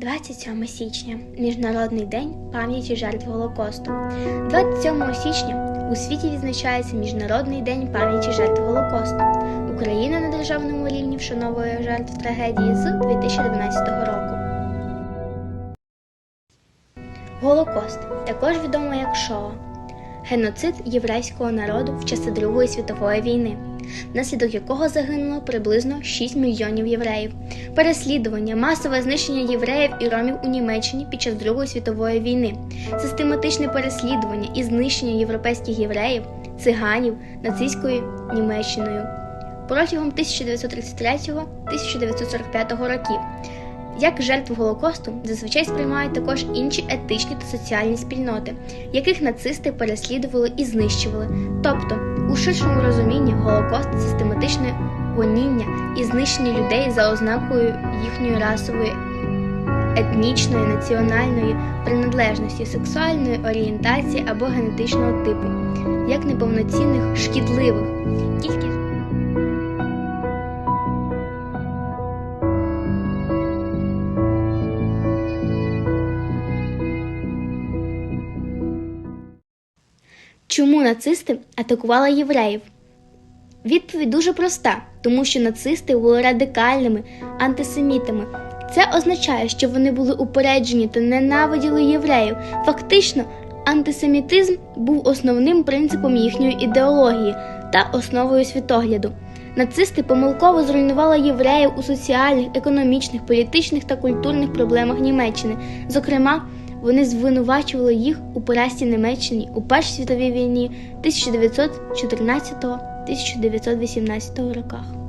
27 січня Міжнародний день пам'яті жертв Голокосту. 27 січня у світі відзначається Міжнародний день пам'яті жертв Голокосту. Україна на державному рівні вшановує жертв трагедії з 2012 року. Голокост також відомо як Шоа. Геноцид єврейського народу в часи Другої світової війни, внаслідок якого загинуло приблизно 6 мільйонів євреїв, переслідування, масове знищення євреїв і ромів у Німеччині під час Другої світової війни, систематичне переслідування і знищення європейських євреїв, циганів нацистською Німеччиною протягом 1933-1945 років. Як жертв Голокосту зазвичай сприймають також інші етичні та соціальні спільноти, яких нацисти переслідували і знищували. Тобто, у ширшому розумінні Голокост систематичне гоніння і знищення людей за ознакою їхньої расової, етнічної, національної приналежності, сексуальної орієнтації або генетичного типу, як неповноцінних шкідливих. Кількість Чому нацисти атакували євреїв? Відповідь дуже проста, тому що нацисти були радикальними антисемітами. Це означає, що вони були упереджені та ненавиділи євреїв. Фактично, антисемітизм був основним принципом їхньої ідеології та основою світогляду. Нацисти помилково зруйнували євреїв у соціальних, економічних, політичних та культурних проблемах Німеччини. Зокрема, вони звинувачували їх у поразці Німеччині у Першій світовій війні 1914-1918 роках.